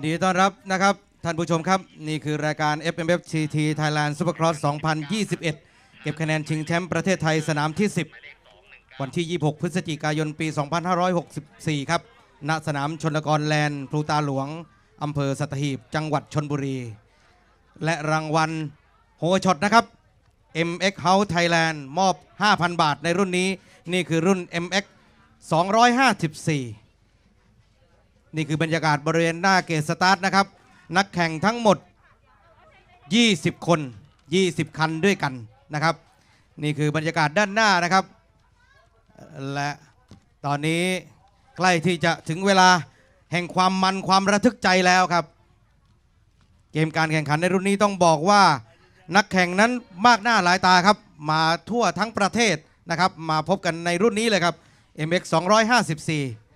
นดีต้อนรับนะครับ ท่านผู้ชมครับ นี่คือรายการ FMF GT Thailand Supercross 2021 เก็บคะแนนชิงแชมป์ประเทศไทยสนามที่ 10 วันที่ 26 พฤศจิกายนปี 2564 ครับณสนามชนกรแลนด์พลูตาหลวงอำเภอสัตหีบ จังหวัดชนบุรี และรางวัลโฮช็อตนะครับ MX House Thailand มอบ 5,000 บาทในรุ่นนี้ นี่คือรุ่น MX 254 นี่คือบรรยากาศบริเวณหน้าเกตสตาร์ทนะครับ นักแข่งทั้งหมด 20 คน 20 คันด้วยกันนะครับ นี่คือบรรยากาศด้านหน้านะครับ และตอนนี้ใกล้ที่จะถึงเวลาแห่งความมันความระทึกใจแล้วครับ เกมการแข่งขันในรุ่นนี้ต้องบอกว่า นักแข่งนั้นมากหน้าหลายตาครับ มาทั่วทั้งประเทศนะครับ มาพบกันในรุ่นนี้เลยครับ MX 254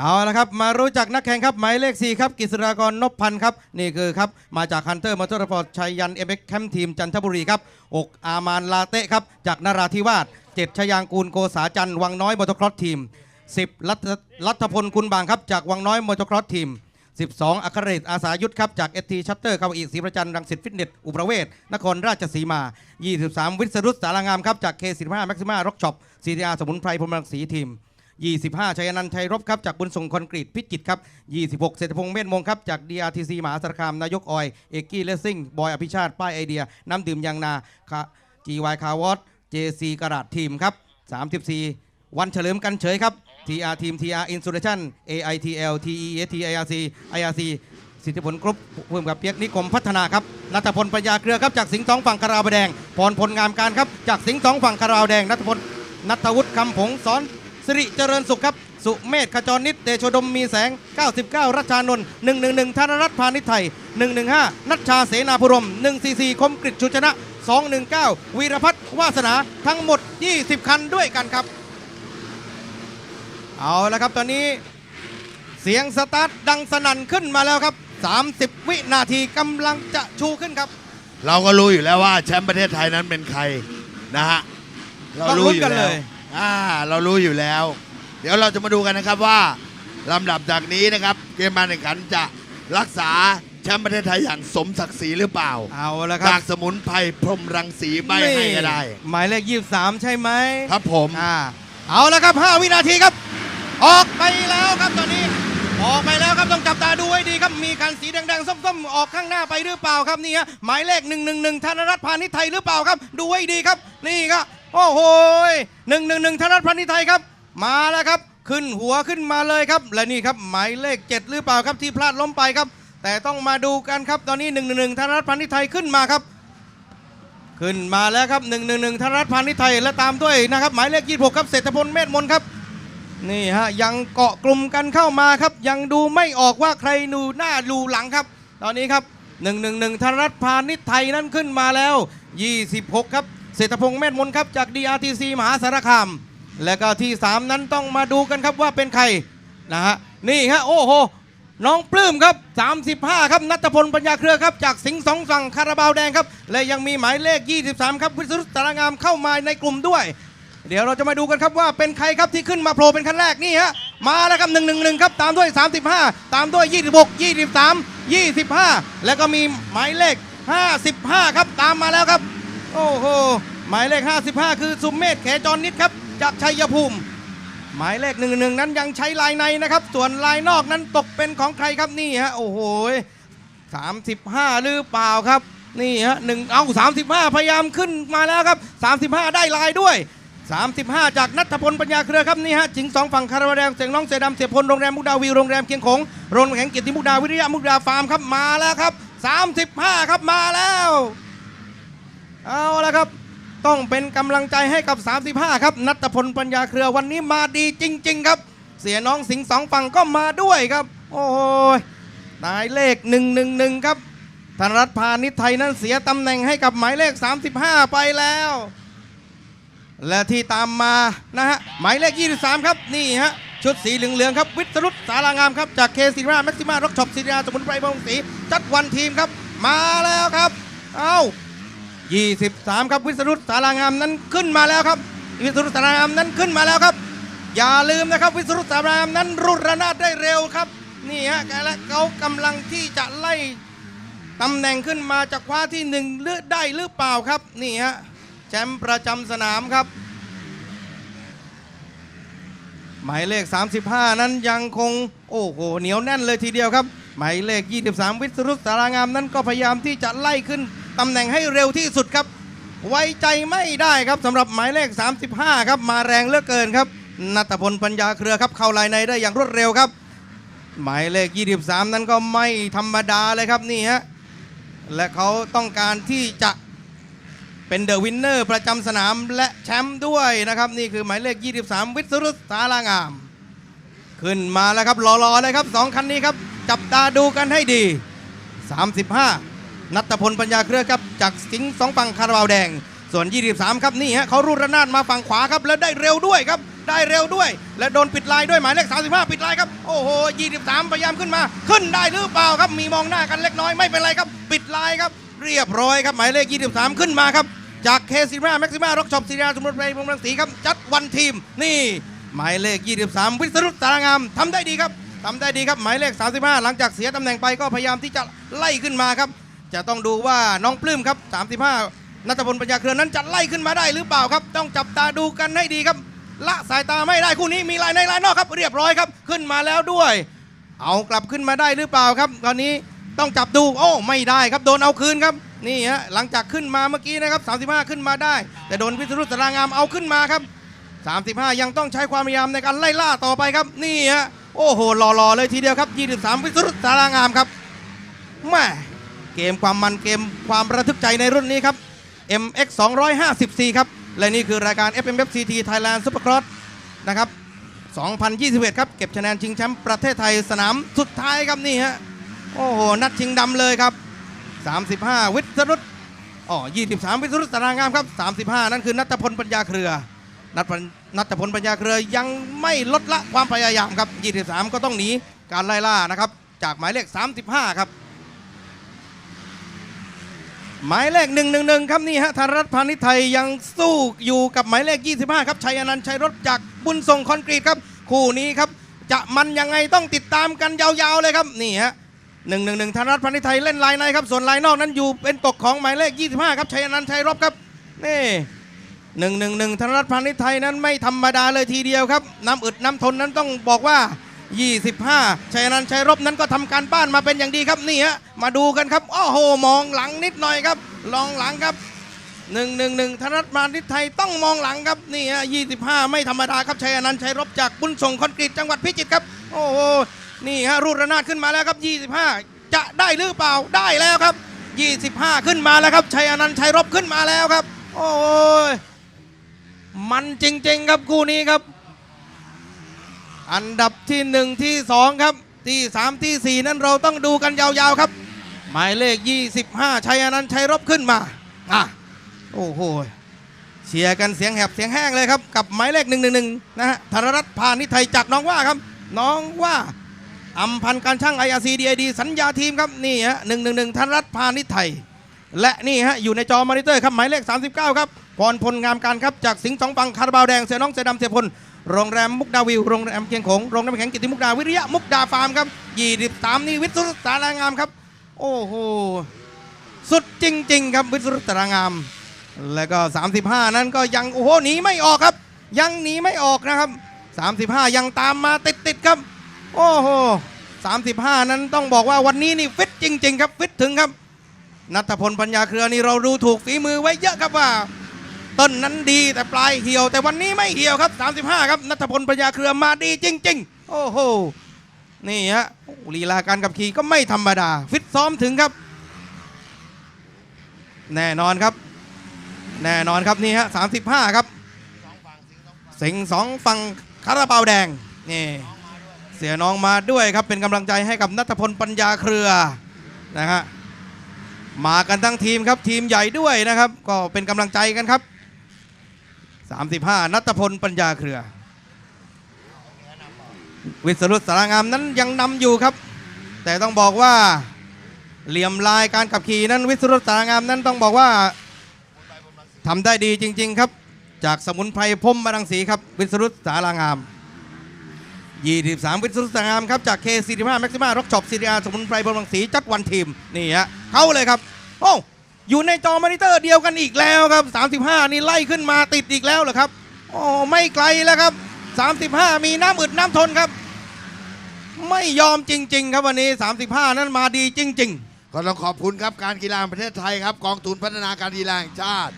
เอาละครับ มารู้จักนักแข่งครับ หมายเลข 4 ครับกิษรากรนพพันธ์ครับ นี่คือครับ มาจากฮันเตอร์มอเตอร์พอร์ตชัยยันเอเบกแคมทีมจันทบุรีครับ อกอามานลาเต้ครับ จากนาราธิวาสเจ็ดชยางกูลโกษาจันทร์วังน้อยมอเตอร์ครอสทีม 10รัฐรัฐพลคุณบางครับ จากวังน้อยมอเตอร์ครอสทีม 12 อัครเดชอาสายุทธครับ จากเอทีชัตเตอร์เขาอีศรีประจันรังสิตฟิตเนสอุประเวศนครราชสีมา 23 วิศรุตสารางามครับจาก K15 แม็กซิมาร็อกช็อป CTR สมุนไพรพรมรังสีทีม 25ชัยนันท์ชัยรบครับจากบุญส่งคอนกรีตพิจิตครับ26เศรษฐพงษ์เมธมงครับจาก DRTC มหาสารคามนายกออยเอกกี้เลสซิ่งบอยอภิชาติป้ายไอเดีย น้ำดื่มยางนาคา GY คาวอต JC กระดาษทีมครับ34 วันเฉลิมกันเฉยครับ TR ทีม TR Insulation AITL TEST IRC IRC สิทธิผลกรุ๊ปเพิ่มกับเปียกนิคมพัฒนาครับนัทพลปัญญาเครือครับจากสิงห์สองฝั่งคาราวแดงพรพลงามการครับจากสิงห์สองฝั่งคาราวแดงนัทพลนัทวุฒิคำผงสอน สิริเจริญสุขครับ สุเมธขจรนิตเดโชดมมีแสง 99 รัชชานนท์111 ธนรัตน์พาณิชย์ไทย 115 นัชชาเสนาพุรม 144 คมกริชชุชนะ 219 วีรพัฒน์วาสนาทั้งหมด 20 คันด้วยกันครับ เอาละครับตอนนี้เสียงสตาร์ทดังสนั่นขึ้นมาแล้วครับ 30 วินาทีกำลังจะชูขึ้นครับ เราก็รู้อยู่แล้วว่าแชมป์ประเทศไทยนั้นเป็นใครนะฮะเราต้องรู้ลุ้นอยู่กันแล้เลวย อ่าเรารู้อยู่แล้ว เดี๋ยวเราจะมาดูกันนะครับว่าลำดับจากนี้นะครับ เกมการแข่งขันจะรักษาแชมป์ประเทศไทยอย่างสมศักดิ์ศรีหรือเปล่าเอาละครับจากสมุนไพรพรหมรังสีใบให้ก็ได้ หมายเลข23 ใช่ไหมครับผมอ่าเอาละครับ 5 วินาทีครับ ออกไปแล้วครับตอนนี้ ออกไปแล้วครับต้องจับตาดูให้ดีครับมีคันสีแดงๆส้มๆออกข้างหน้าไปหรือเปล่าครับนี่ฮะหมายเลข111ธนรัตน์พาณิชย์ไทยหรือเปล่าครับ ดูให้ดีครับ นี่ครับ โอ้โห111ธนรัตน์พาณิชย์ไทยครับ มาแล้วครับ ขึ้นหัวขึ้นมาเลยครับ และนี่ครับหมายเลข 7 หรือเปล่าครับที่พลาดล้มไปครับ แต่ต้องมาดูกันครับ ตอนนี้111ธนรัตน์พาณิไทยขึ้นมาครับ ขึ้นมาแล้วครับ111ธนรัตน์พาณิชย์ไทยและตามด้วยนะครับ หมายเลข26ครับเศรษฐพลเมธมนครับนี่ฮะยังเกาะกลุ่มกันเข้ามาครับ ยังดูไม่ออกว่าใครดูหน้าดูหลังครับ ตอนนี้ครับ 111ธนรัตน์พาณิชไทยนั้นขึ้นมาแล้ว 26 ครับ เศรษฐพงษ์เมธมนครับจาก DRTC มหาสารคาม และก็ที่ 3 นั้นต้องมาดูกันครับว่าเป็นใครนะฮะนี่ฮะโอ้โหน้องปลื้มครับ 35 ครับนัทพลปัญญาเครือครับ จากสิงห์สองฝั่งคาราบาวแดงครับ และยังมีหมายเลข 23 ครับวิศรุตสารางามเข้ามาในกลุ่มด้วย เดี๋ยวเราจะมาดูกันครับว่าเป็นใครครับที่ขึ้นมาโผล่เป็นคันแรกนี่ฮะมาแล้วครับ 111 ครับ ตามด้วย 35 ตามด้วย 26 23 25 แล้วก็มีหมายเลข 55 ครับตามมาแล้วครับ โอ้โหหมายเลข 55 คือสุมเมธแขจรนิดครับ จากชัยภูมิ หมายเลขหนึ่งหนึ่งนั้นยังใช้ลายในนะครับ ส่วนลายนอกนั้นตกเป็นของใครครับนี่ฮะโอ้โหสามสิบห้าหรือเปล่าครับ นี่ฮะหนึ่งเอาสามสิบห้าพยายามขึ้นมาแล้วครับสามสิบห้าได้ลายด้วย 35 จากนัทพลปัญญาเครือครับนี่ฮะจิงสองฝั่งคาราบาแดงเสียงน้องเสือดำเสียพลโรงแรมมุกดาวิวโรงแรมเคียงคงโรงแข่งเกียรติมุกดาวิริยะมุกดาฟาร์มครับมาแล้วครับ 35 ครับมาแล้ว เอาละครับ ต้องเป็นกำลังใจให้กับ 35 ครับ นัทพลปัญญาเครือวันนี้มาดีจริง ๆ ครับ เสียน้องสิงห์สองฝั่งก็มาด้วยครับ โอ้โหมายเลข 111 ครับธนรัตน์พาณิชย์ไทยนั้นเสียตำแหน่งให้กับหมายเลข 35 ไปแล้ว และที่ตามมานะฮะหมายเลข 23 ครับนี่ฮะชุดสีเหลืองๆครับวิศรุตสารางามครับจากเคซีราแม็กซิมาร็อกช็อปซีรีอาสมุนไพรบงศรีจัดวันทีมครับ มาแล้วครับ เอ้า 23 ครับวิศรุตสารางามนั้นขึ้นมาแล้วครับ วิสรุตสารามนั้นขึ้นมาแล้วครับ อย่าลืมนะครับ วิสรุตสารามนั้นรุดระนาดได้เร็วครับนี่ฮะและเขากำลังที่จะไล่ตำแหน่งขึ้นมาจากคว้าที่หนึ่งหรือได้หรือเปล่าครับนี่ฮะแชมป์ประจำสนามครับ หมายเลข 35 นั้นยังคงโอ้โหเหนียวแน่นเลยทีเดียวครับ หมายเลข 23 วิสรุตสารางามนั้นก็พยายามที่จะไล่ขึ้น ตำแหน่งให้เร็วที่สุดครับ ไว้ใจไม่ได้ครับสำหรับหมายเลข 35 ครับ มาแรงเหลือเกินครับนัตพลปัญญาเครือครับ เข้าลายในได้อย่างรวดเร็วครับ หมายเลข 23 นั้นก็ไม่ธรรมดาเลยครับนี่ฮะและเขาต้องการที่จะเป็นเดอะวินเนอร์ประจำสนามและแชมป์ด้วยนะครับ นี่คือหมายเลข 23 วิสรุตสารางาม ขึ้นมาแล้วครับรอๆเลยครับสองคันนี้ครับ จับตาดูกันให้ดี 35 นัตพลปัญญาเครือครับจากสิงห์สองปังคาราบาวแดง ส่วน 23 ครับนี่ฮะเขารูดระนาดมาฝั่งขวาครับแล้วได้เร็วด้วยครับได้เร็วด้วย และโดนปิดลายด้วยหมายเลข 35 ปิดลายครับโอ้โห 23 พยายามขึ้นมา ขึ้นได้หรือเปล่าครับมีมองหน้ากันเล็กน้อยไม่เป็นไรครับ ปิดลายครับ เรียบร้อยครับหมายเลข 23 ขึ้นมาครับจากเคซิมาแม็กซิมาร็อกช็อปซีราสมุทรไพรพงษ์รังสีครับจัดวันทีมนี่หมายเลข 23 วิสรุตสารางามทำได้ดีครับทำได้ดีครับหมายเลข 35 หลังจากเสียตำแหน่งไปก็พยายามที่จะไล่ขึ้นมาครับ จะต้องดูว่าน้องปลื้มครับ35นัทพลปัญญาเครือนั้นจะไล่ขึ้นมาได้หรือเปล่าครับ ต้องจับตาดูกันให้ดีครับละสายตาไม่ได้คู่นี้มีลายในลายนอกครับ เรียบร้อยครับ ขึ้นมาแล้วด้วย เอากลับขึ้นมาได้หรือเปล่าครับ ตอนนี้ต้องจับดูโอ้ไม่ได้ครับโดนเอาคืนครับนี่ฮะหลังจากขึ้นมาเมื่อกี้นะครับ35 ขึ้นมาได้ แต่โดนวิศรุตสรางามเอาขึ้นมาครับ 35 ยังต้องใช้ความพยายามในการไล่ล่าต่อไปครับนี่ฮะโอ้โหหล่อๆเลยทีเดียวครับ 23 วิศรุตสารางามครับแม่ เกมความมันเกมความระทึกใจในรุ่นนี้ครับ MX 254 ครับ และนี่คือรายการ FMFCT Thailand Supercross นะครับ 2021 ครับ เก็บคะแนนชิงแชมป์ประเทศไทยสนามสุดท้ายครับนี่ฮะ โอ้โห นัดชิงดำเลยครับ 35 วิศรุตอ๋อ 23 วิศรุตสารางามครับ 35 นั่นคือนัทพลปัญญาเครือ นัทพลนัทพลปัญญาเครือยังไม่ลดละความพยายามครับ 23 ก็ต้องหนีการไล่ล่านะครับ จากหมายเลข 35 ครับ หมายเลข111ครับนี่ฮะธารัตน์พาณิชไทยยังสู้อยู่กับหมายเลข 25 ครับชัยอนันต์ชัยรถจากบุญส่งคอนกรีตครับ คู่นี้ครับ จะมันยังไงต้องติดตามกันยาวๆเลยครับนี่ฮะหนึ่งหนึ่งหนึ่งธนรัตน์พันธิไทยเล่นลายในครับ ส่วนลายนอกนั้นอยู่เป็นตกของหมายเลข 25 ครับชัยอนันต์ชัยรบครับนี่หนึ่งหนึ่งหนึ่งธนรัตน์พันธิไทยนั้นไม่ธรรมดาเลยทีเดียวครับน้ำอึดน้ำทนนั้นต้องบอกว่า 25ชัยนันชัยรบนั้นก็ทำการบ้านมาเป็นอย่างดีครับนี่ฮะมาดูกันครับโอ้โหมองหลังนิดหน่อยครับลองหลังครับหนึ่งหนึ่งหนึ่งธนรัตน์มานิไทยต้องมองหลังครับนี่ฮะยี่สิบห้าไม่ธรรมดาครับชัยนันชัยรบจากบุญส่งคอนกรีตจังหวัดพิจิตรครับโอ้โหนี่ฮะรูดระนาดขึ้นมาแล้วครับยี่สิบห้าจะได้หรือเปล่าได้แล้วครับยี่สิบห้าขึ้นมาแล้วครับชัยนันชัยรบขึ้นมาแล้วครับ โอ้ยมันจริง ๆ ครับคู่นี้ครับ อันดับที่หนึ่งที่สองครับ ที่สามที่สี่นั้นเราต้องดูกันยาวๆครับ หมายเลข 25 ชัยอนันต์ชัยรบขึ้นมาอะโอ้โหเชียร์กันเสียงแหบเสียงแห้งเลยครับ กับหมายเลข 111 นะฮะธนรัตน์พานิไทยจากน้องว่าครับ น้องว่าอัมพันธ์การช่าง IRC DID สัญญาทีมครับนี่ฮะ111ธนรัตน์พานิไทย และนี่ฮะอยู่ในจอมอนิเตอร์ครับหมายเลข 39 ครับพรพลงามการครับจากสิงห์สองปังคาราบาวแดงเสือน้องเสือดำเสือพล โรงแรมมุกดาวิวโรงแรมเคียงโขงโรงน้ำแข็งกิติมุกดาวิริยะมุกดาฟาร์มครับ23นี่วิทยุสารางามครับ โอ้โหสุดจริง ๆ ครับวิทยุสารางาม แล้วก็ 35 นั้นก็ยังโอ้โหหนีไม่ออกครับ ยังหนีไม่ออกนะครับ 35 ยังตามมาติดๆครับ โอ้โห35 นั้นต้องบอกว่าวันนี้นี่ฟิตจริง ๆ ครับฟิตถึงครับนัทพลปัญญาเครือนี่เราดูถูกฝีมือไว้เยอะครับว่า ต้นนั้นดีแต่ปลายเหี่ยว แต่วันนี้ไม่เหี่ยวครับ 35 ครับนัทพลปัญญาเครือมาดีจริง ๆ โอ้โหนี่ฮะลีลาการขับขี่ก็ไม่ธรรมดา ฟิตซ้อมถึงครับ แน่นอนครับ แน่นอนครับนี่ฮะ35 ครับสิงสองฝั่งคาราบาวแดงนี่เสียน้องมาด้วยครับเป็นกำลังใจให้กับนัทพลปัญญาเครือนะฮะมากันทั้งทีมครับทีมใหญ่ด้วยนะครับ ก็เป็นกำลังใจกันครับ 35 นัทพลปัญญาเครือ วิศรุตสารางามนั้นยังนำอยู่ครับ แต่ต้องบอกว่าเหลี่ยมลายการขับขี่นั้น วิศรุตสารางามนั้นต้องบอกว่าทำได้ดีจริง ๆ ครับ จากสมุนไพรพรหมรังสีครับ วิสรุตสารางาม 23 วิสรุตสารางามครับจาก K45 แม็กซิมาร็อกช็อปซีรีอาสมุนไพรพรหมรังสีจัดวันทีมนี่ฮะเขาเลยครับโอ้ อยู่ในจอมอนิเตอร์เดียวกันอีกแล้วครับ 35 นี่ไล่ขึ้นมาติดอีกแล้วเหรอครับโอ้ไม่ไกลแล้วครับ 35 มีน้ำอึดน้ำทนครับ ไม่ยอมจริง ๆ ครับวันนี้ 35 นั้นมาดีจริง ๆ ก็ต้องขอบคุณครับการกีฬาแห่งประเทศไทยครับกองทุนพัฒนาการกีฬาแห่งชาติ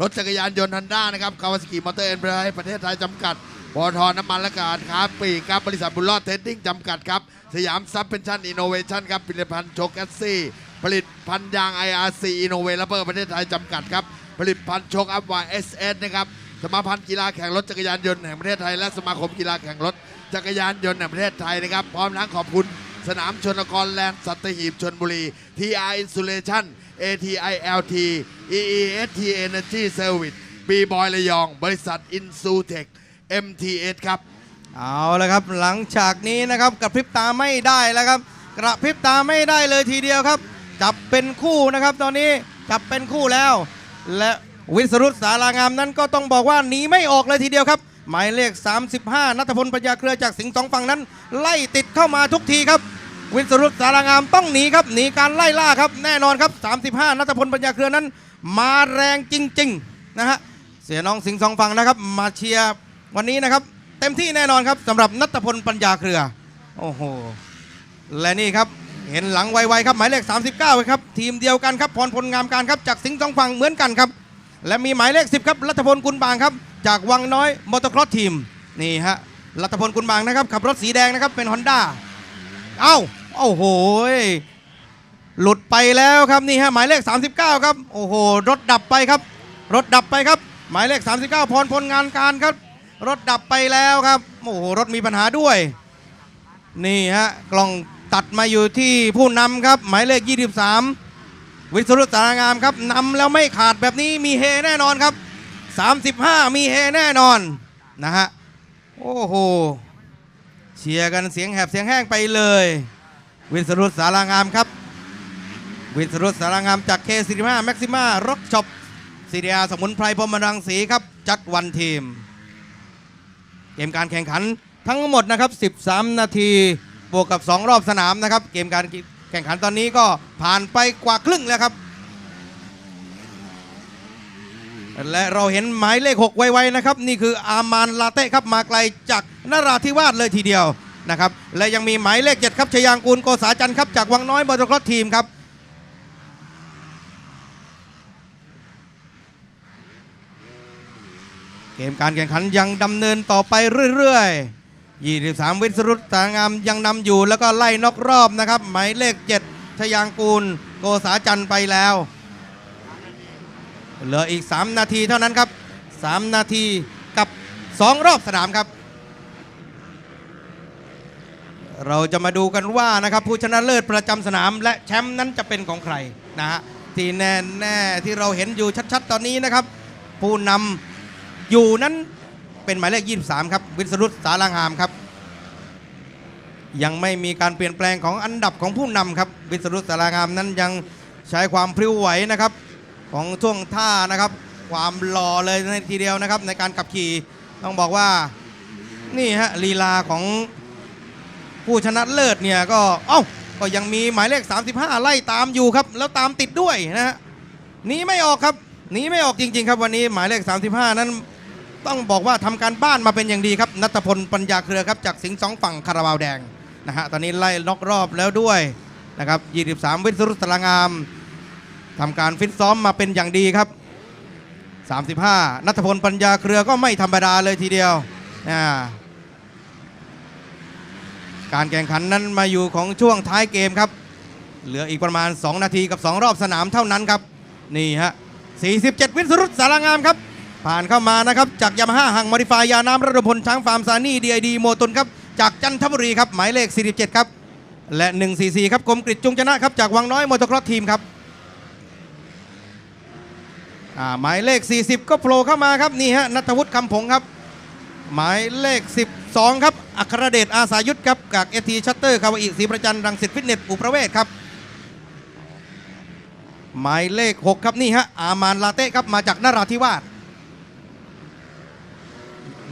รถจักรยานยนต์ฮันด้านะครับคาวาสกิมอเตอร์เอ็นให้ประเทศไทยจำกัดปตทน้ำมันและการค้าปลีกครับบริษัทบุญรอดเทรดดิ้งจำกัดครับ สยามซับเพนชั่นอินโนเวชั่นครับผลิตภัณฑ์โชกแอสซี่ ผลิตภัณฑ์ยาง IRC อินโนเวลเปอร์ประเทศไทยจำกัดครับ ผลิตภัณฑ์โชกอัพวายเอสเอสนะครับสมาพันธ์กีฬาแข่งรถจักรยานยนต์แห่งประเทศไทย และสมาคมกีฬาแข่งรถจักรยานยนต์แห่งประเทศไทยนะครับ พร้อมทั้งขอบคุณสนามชนกรแลนด์สัตหีบชนบุรี TR Insulation ATILT EEST Energy Service B Boy ระยอง บริษัท Insutech MTS ครับ เอาละครับหลังจากนี้นะครับกระพริบตาไม่ได้แล้วครับ กระพริบตาไม่ได้เลยทีเดียวครับ จับเป็นคู่นะครับ ตอนนี้จับเป็นคู่แล้ว และวิสรุตสารางามนั้นก็ต้องบอกว่าหนีไม่ออกเลยทีเดียวครับ หมายเลข 35นัทพลปัญญาเครือจากสิงห์สองฝั่งนั้น ไล่ติดเข้ามาทุกทีครับ วิสรุตสารางามต้องหนีครับหนีการไล่ล่าครับแน่นอนครับ 35นัทพลปัญญาเครือนั้น มาแรงจริงๆนะฮะเสียน้องสิงห์สองฝั่งนะครับ มาเชียร์วันนี้นะครับ เต็มที่แน่นอนครับสำหรับนัทพลปัญญาเครือ โอ้โหและนี่ครับ เห็นหลังไวๆครับหมายเลข 39ครับทีมเดียวกันครับพรพลงามการครับจากสิงห์สองฝั่งเหมือนกันครับ และมีหมายเลข 10ครับรัฐพลกุลบางครับ จากวังน้อยมอเตอร์ครอสทีมนี่ฮะรัฐพลกุลบางนะครับขับรถสีแดงนะครับเป็นฮอนด้าเอ้าโอ้โหหลุดไปแล้วครับนี่ฮะหมายเลข 39 ครับโอ้โหรถดับไปครับ รถดับไปครับ หมายเลข 39 พรพลงานการครับ รถดับไปแล้วครับโอ้โหรถมีปัญหาด้วย นี่ฮะกล้อง ตัดมาอยู่ที่ผู้นำครับหมายเลข 23 วิศรุตสารงามครับนำแล้วไม่ขาดแบบนี้มีเฮแน่นอนครับ 35 มีเฮแน่นอนนะฮะโอ้โหเชียร์กันเสียงแหบเสียงแห้งไปเลย วิศรุตสารางามครับ วิศรุตสารางามจากเคสิริมาแม็กซิมาร็อกช็อปซีเรียสมุนไพรพรมรังสีครับ จัดวันทีม เกมการแข่งขันทั้งหมดนะครับ 13 นาที บวกกับ 2 รอบสนามนะครับ เกมการแข่งขันตอนนี้ก็ผ่านไปกว่าครึ่งแล้วครับ และเราเห็นหมายเลข 6 ไวๆนะครับ นี่คืออามานลาเต้ครับมาไกลจากนราธิวาสเลยทีเดียวนะครับ และยังมีหมายเลข 7 ครับชยางกูลโกษาจันทร์ครับจากวังน้อยมอเตอร์ครอสทีมครับเกมการแข่งขันยังดำเนินต่อไปเรื่อยๆ 23 วิศรุตสางามยังนำอยู่แล้วก็ไล่นอกรอบนะครับ หมายเลข 7 ชยางกูล โกษาจันไปแล้ว เหลืออีก 3 นาทีเท่านั้นครับ 3 นาทีกับ 2 รอบสนามครับ เราจะมาดูกันว่านะครับ ผู้ชนะเลิศประจำสนามและแชมป์นั้นจะเป็นของใครนะฮะที่แน่แน่ๆที่เราเห็นอยู่ชัด ๆ ตอนนี้นะครับ ผู้นำอยู่นั้น เป็นหมายเลข 23 ครับ วิศรุตสารางามครับ ยังไม่มีการเปลี่ยนแปลงของอันดับของผู้นำครับ วิศรุตสารางามนั้นยังใช้ความพริ้วไหวนะครับ ของช่วงท่านะครับ ความหล่อเลยในทีเดียวนะครับ ในการขับขี่ต้องบอกว่านี่ฮะลีลาของผู้ชนะเลิศเนี่ยก็เอ้าก็ยังมีหมายเลข 35 ไล่ตามอยู่ครับ แล้วตามติดด้วยนะฮะหนีไม่ออกครับหนีไม่ออกจริง ๆ ครับวันนี้หมายเลข 35 นั้น ต้องบอกว่าทำการบ้านมาเป็นอย่างดีครับนัทพลปัญญาเครือครับจากสิงห์สองฝั่งคาราบาวแดงนะฮะตอนนี้ไล่น็อกรอบแล้วด้วยนะครับ23 วิศรุตสรางามทำการฟิตซ้อมมาเป็นอย่างดีครับ 35 นัทพลปัญญาเครือก็ไม่ธรรมดาเลยทีเดียวอ่าการแข่งขันนั้นมาอยู่ของช่วงท้ายเกมครับ เหลืออีกประมาณ 2 นาทีกับ 2 รอบสนามเท่านั้นครับ นี่ฮะ47 วิศรุตสารางามครับ ผ่านเข้ามานะครับ จากยามาฮ่าหังมอดิฟายยาน้ำระดมพลช้างฟาร์มซานี่ดีไอดีโมตุนครับ จากจันทบุรีครับ หมายเลข 47 ครับ และ 144 ครับกรมกริจจุงชนะครับ จากวังน้อยมอเตอร์ครอสทีมครับหมายเลข 40 ก็โผล่เข้ามาครับนี่ฮะนัทวุฒิคำผงครับ หมายเลข 12 ครับอัครเดชอาสายุทธครับจากเอทีชัตเตอร์คาวาอิศรีประจันรังสิตฟิตเนสอุประเวศครับหมายเลข 6 ครับนี่ฮะอามานลาเต้ครับมาจากนราธิวาส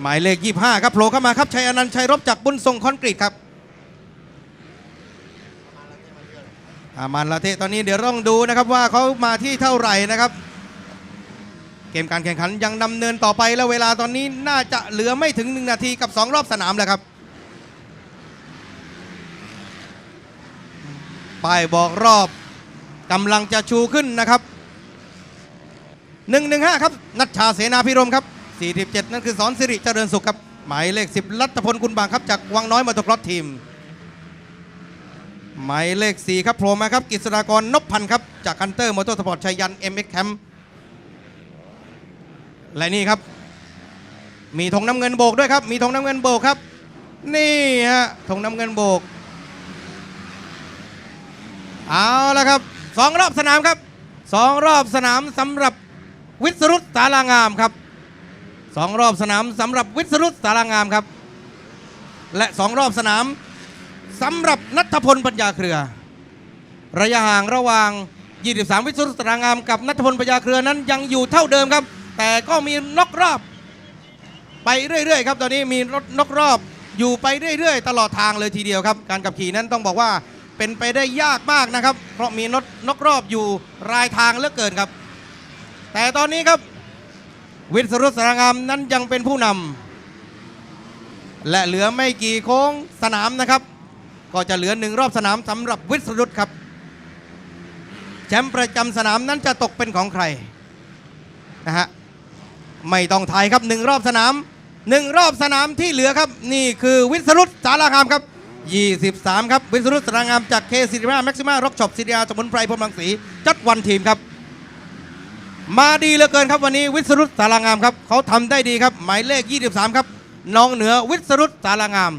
หมายเลข 25 ครับโผล่เข้ามาครับชัยอนันต์ชัยรบจากบุญทรงคอนกรีตครับอามันละเทตอนนี้เดี๋ยวต้องดูนะครับว่าเขามาที่เท่าไหร่นะครับ เกมการแข่งขันยังดำเนินต่อไปแล้วเวลาตอนนี้น่าจะเหลือไม่ถึง 1 นาทีกับ 2 รอบสนามแล้วครับป้ายบอกรอบกำลังจะชูขึ้นนะครับ 115 ครับนัชชาเสนาพิรมครับ 47 นั่นคือสอนสิริเจริญสุขครับหมายเลข 10 รัตพลคุณบางครับจากวังน้อยมอเตอร์ครอสทีม หมายเลข 4 ครับโผล่มาครับกฤษฎากรนพพันธ์ครับจากคันเตอร์มอเตอร์สปอร์ตชัยยัน MX Camp และนี่ครับ มีธงน้ำเงินโบกด้วยครับ มีธงน้ำเงินโบกครับ นี่ฮะธงน้ำเงินโบก เอาละครับสองรอบสนามครับสองรอบสนามสำหรับวิศรุตสารางามครับ สองรอบสนามสำหรับวิศรุตสารางามครับ และสองรอบสนามสำหรับนัทพลปัญญาเครือ ระยะห่างระหว่าง 23 วิศรุตสารางามกับนัทพลปัญญาเครือนั้นยังอยู่เท่าเดิมครับ แต่ก็มีนอกรอบ ไปเรื่อยๆครับตอนนี้มีรถนอกรอบอยู่ไปเรื่อยๆ ตลอดทางเลยทีเดียวครับ การขับขี่นั้นต้องบอกว่าเป็นไปได้ยากมากนะครับ เพราะมีรถนอกรอบอยู่รายทางเหลือเกินครับ แต่ตอนนี้ครับ วิศรุตสารางามนั้นยังเป็นผู้นำและเหลือไม่กี่โค้งสนามนะครับ ก็จะเหลือหนึ่งรอบสนามสำหรับวิศรุตครับ แชมป์ประจำสนามนั้นจะตกเป็นของใครนะฮะไม่ต้องไทยครับหนึ่งรอบสนามหนึ่งรอบสนามที่เหลือครับ นี่คือวิศรุตสารางามครับ23 ครับ วิศรุตสารางามจากเคซิริมาแม็กซิมาร็อกช็อปซิริยาสมุนไพรพรมรังสีจัดวันทีมครับ มาดีเหลือเกินครับวันนี้วิศรุตสารางามครับเขาทำได้ดีครับ หมายเลข 23 ครับน้องเหนือวิศรุตสารางาม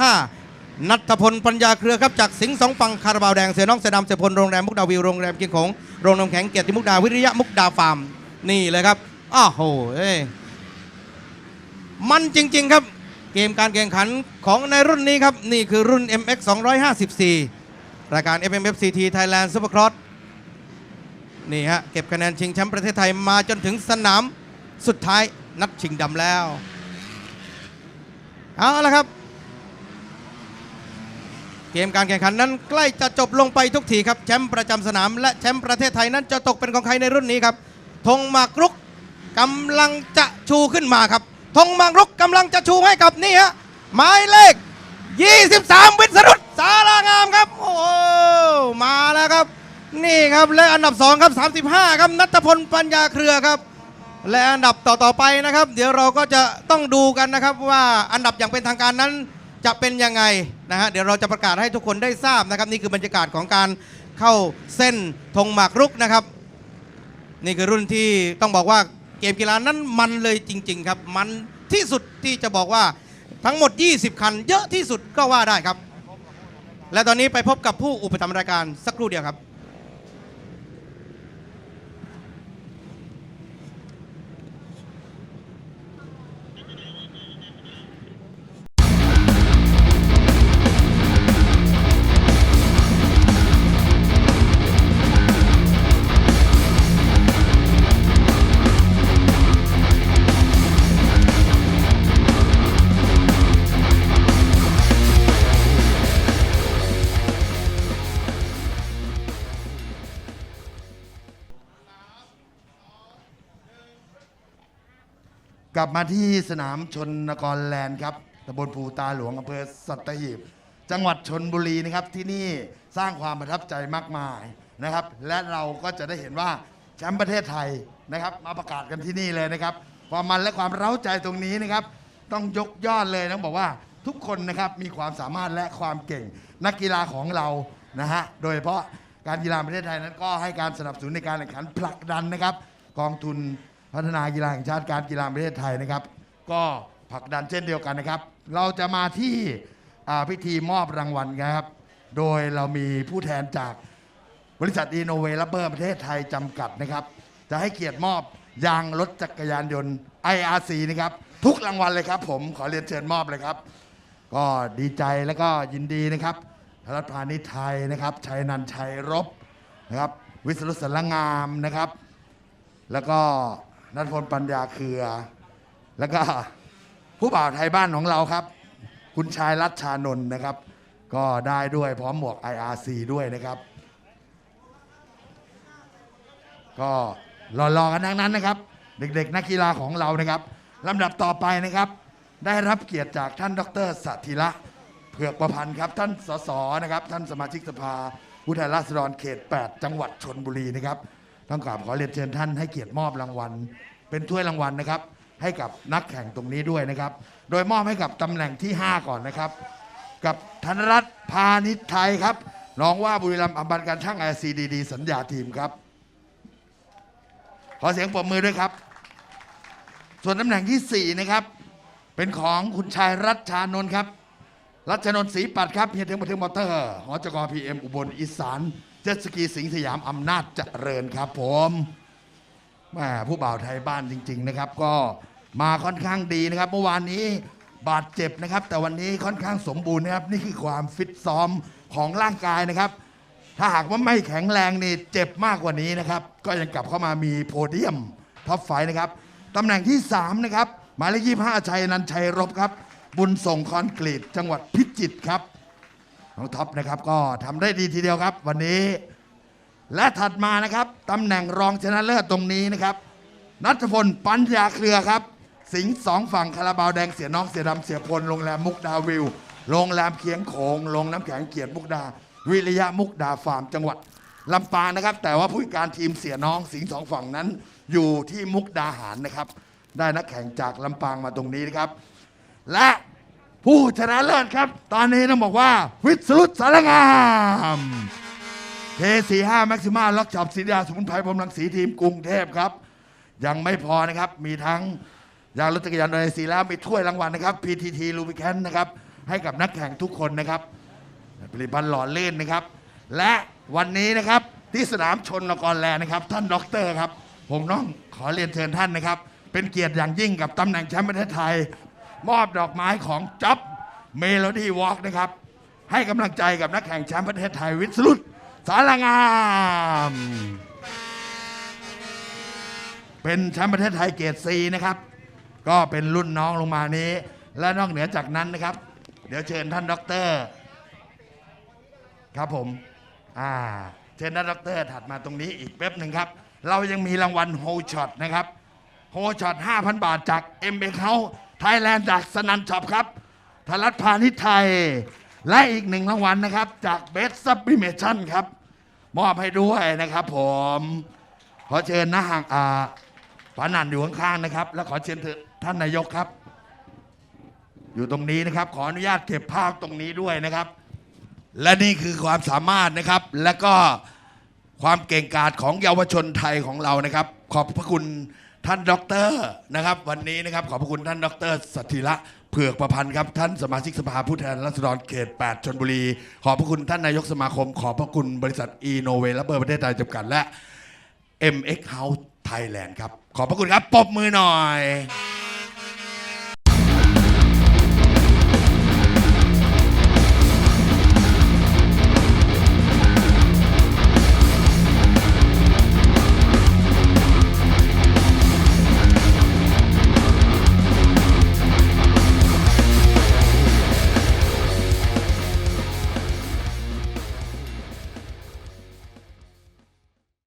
35 นัทพลปัญญาเครือครับจากสิงห์สองปังคาราบาวแดงเสือน้องเสือดำเสือพลโรงแรมมุกดาวิวโรงแรมกินของโรงน้ำแข็งเกียรติมุกดาวิริยะมุกดาฟาร์มนี่เลยครับอ้าวโหเอ้ยมันจริง ๆ ครับ เกมการแข่งขันของในรุ่นนี้ครับ นี่คือรุ่น MX 254 รายการ FMFCT Thailand Supercross นี่ฮะเก็บคะแนนชิงแชมป์ประเทศไทยมาจนถึงสนามสุดท้ายนัดชิงดำแล้ว เอาละครับ เกมการแข่งขันนั้นใกล้จะจบลงไปทุกทีครับแชมป์ประจำสนาม และแชมป์ประเทศไทยนั้นจะตกเป็นของใครในรุ่นนี้ครับธงมากรุกกำลังจะชูขึ้นมาครับธงมากรุกกำลังจะชูให้กับนี่ฮะหมายเลข 23 วิศรุตสารางามครับ โอ้โหมาแล้วครับ นี่ ครับ และอันดับ2ครับ 35 ครับนัทพลปัญญาเครือครับ และอันดับต่อๆไปนะครับ เดี๋ยวเราก็จะต้องดูกันนะครับว่าอันดับอย่างเป็นทางการนั้นจะเป็นยังไงนะฮะเดี๋ยวเราจะประกาศให้ทุกคนได้ทราบนะครับ นี่คือบรรยากาศของการเข้าเส้นธงหมากรุกนะครับ นี่คือรุ่นที่ต้องบอกว่าเกมกีฬานั้นมันเลยจริง ๆ ครับ มันที่สุดที่จะบอกว่าทั้งหมด 20 คัน เยอะที่สุดก็ว่าได้ครับ และตอนนี้ไปพบกับผู้อุปถัมภ์รายการสักครู่เดียวครับ กลับมาที่สนามชนนกรแลนด์ครับตำบลภูตาหลวงอำเภอสัตหีบ จังหวัดชนบุรีนะครับที่นี่สร้างความประทับใจมากมายนะครับ และเราก็จะได้เห็นว่าแชมป์ประเทศไทยนะครับ มาประกาศกันที่นี่เลยนะครับ ความมันและความเร้าใจตรงนี้นะครับ ต้องยกยอดเลยต้องบอกว่าทุกคนนะครับมีความสามารถและความเก่ง นักกีฬาของเรานะฮะโดยเฉพาะการกีฬาประเทศไทยนั้นก็ให้การสนับสนุนในการแข่งขันผลักดันนะครับ กองทุน พัฒนากีฬาแห่งชาติการกีฬาประเทศไทยนะครับ ก็ผลักดันเช่นเดียวกันนะครับ เราจะมาที่พิธีมอบรางวัลกันครับ โดยเรามีผู้แทนจากบริษัทอีโนเวลเบอร์ประเทศไทยจำกัดนะครับ จะให้เกียรติมอบยางรถจักรยานยนต์ IRC นะครับ ทุกรางวัลเลยครับ ผมขอเรียนเชิญมอบเลยครับ ก็ดีใจแล้วก็ยินดีนะครับธรัฐพาณิชย์ไทยนะครับ ชัยนันชัยรบนะครับ วิศรุตสรงามนะครับ แล้วก็ นัทพลปัญญาเครือ แล้วก็ผู้บ่าวไทยบ้านของเราครับ คุณชายรัชชานนท์นะครับ ก็ได้ด้วยพร้อมหมวก IRC ด้วยนะครับ ก็รอๆกันทั้งนั้นนะครับ เด็กๆ นักกีฬาของเรานะครับลำดับต่อไปนะครับ ได้รับเกียรติจากท่านดรสัติระเผือกประพันธ์ครับ ท่านสสนะครับ ท่านสมาชิกสภาผู้แทนราษฎรเขต 8 จังหวัดชนบุรีนะครับ ต้องกราบขอเรียนเชิญท่านให้เกียรติมอบรางวัล เป็นถ้วยรางวัลนะครับ ให้กับนักแข่งตรงนี้ด้วยนะครับ โดยมอบให้กับตำแหน่งที่ 5 ก่อนนะครับ กับธนรัตน์พาณิชย์ไทยครับรองว่าบุรีรัมย์อัมบันการช่าง LCDD สัญญาทีมครับ ขอเสียงปรบมือด้วยครับ ส่วนตำแหน่งทีสี่ 4 นะครับ เป็นของคุณชายรัชชานนท์ครับรัชนนท์ศรีปัดครับเฮียเทงบันเทิงมอเตอร์หอจกพีเอ็มอุบลอีสาน จ็ตสกีสิงสยามอำนาจเจริญครับผมแม่ผู้บ่าวไทยบ้านจริง ๆนะครับ ก็มาค่อนข้างดีนะครับ เมื่อวานนี้บาดเจ็บนะครับ แต่วันนี้ค่อนข้างสมบูรณ์นะครับ นี่คือความฟิตซ้อมของร่างกายนะครับ ถ้าหากว่าไม่แข็งแรงนี่เจ็บมากกว่านี้นะครับ ก็ยังกลับเข้ามามีโพเดียมท็อปไฟนะครับตำแหน่งที่ 3 นะครับ หมายเลขยี่ห้าชัยนันชัยรบครับ บุญส่งคอนกรีตจังหวัดพิจิตรครับ น้องท็อปนะครับก็ทำได้ดีทีเดียวครับ วันนี้ และถัดมานะครับตำแหน่งรองชนะเลิศตรงนี้นะครับ นัทพลปัญญาเครือครับ สิงห์สองฝั่งคาราบาวแดงเสียน้องเสียดำเสียพลโรงแรมมุกดาวิวโรงแรมเคียงโขงโรงน้ำแข็งเกียรติมุกดา วิริยะมุกดาฟาร์มจังหวัดลำปางนะครับ แต่ว่าผู้การทีมเสียน้องสิงห์สองฝั่งนั้น อยู่ที่มุกดาหารนะครับ ได้นักแข่งจากลำปางมาตรงนี้นะครับ และ ผู้ชนะเลิศครับ ตอนนี้ต้องบอกว่า วิศรุตสารงามเทสี่ห้าแม็กซิมาล็อกจับสีดาสมุนไพรพรมรังสีทีมกรุงเทพครับ ยังไม่พอนะครับ มีทั้งยางรถจักรยานยนต์สีแล้วมีถ้วยรางวัลนะครับ PTT ลูบิแคนนะครับ ให้กับนักแข่งทุกคนนะครับ ผลิตภัณฑ์หล่อเล่นนะครับ และวันนี้นะครับที่สนามชนนกรแลนะครับ ท่านด็อกเตอร์ครับ ผมต้องขอเรียนเชิญท่านนะครับ เป็นเกียรติอย่างยิ่งกับตำแหน่งแชมป์ประเทศไทย มอบดอกไม้ของจ็อบเมโลดี้วอล์กนะครับ ให้กำลังใจกับนักแข่งแชมป์ประเทศไทยวิศรุตสารงาม เป็นแชมป์ประเทศไทยเกรดซีนะครับ ก็เป็นรุ่นน้องลงมานี้ และนอกเหนือจากนั้นนะครับ เดี๋ยวเชิญท่านด็อกเตอร์ ครับผมอ่าเชิญท่านด็อกเตอร์ถัดมาตรงนี้อีกแป๊บหนึ่งครับ เรายังมีรางวัลโฮช็อตนะครับโฮช็อต5,000 บาทจาก m อ็มเบเขา ไทยแลนด์จากสนันช็อปครับธรัตน์พาณิชย์ไทย และอีกหนึ่งรางวัลนะครับ จากเบสซับบิเมชั่นครับ มอบให้ด้วยนะครับผม ขอเชิญนะห่างอ่าปานันอยู่ข้างๆนะครับ และขอเชิญเถอท่านนายกครับ อยู่ตรงนี้นะครับ ขออนุญาตเก็บภาพตรงนี้ด้วยนะครับ และนี่คือความสามารถนะครับ และก็ความเก่งกาจของเยาวชนไทยของเรานะครับ ขอบพระคุณ ท่านด็อกเตอร์นะครับ วันนี้นะครับขอบพระคุณท่านด็อกเตอร์สถิระเผือกประพันธ์ครับท่านสมาชิกสภาผู้แทนราษฎรเขต 8 ชนบุรี ขอบพระคุณท่านนายกสมาคม ขอบพระคุณบริษัทอีโนเวและเบอร์ประเทศไทยจำกัดและ MX House Thailand ครับ ขอบพระคุณครับปรบมือหน่อย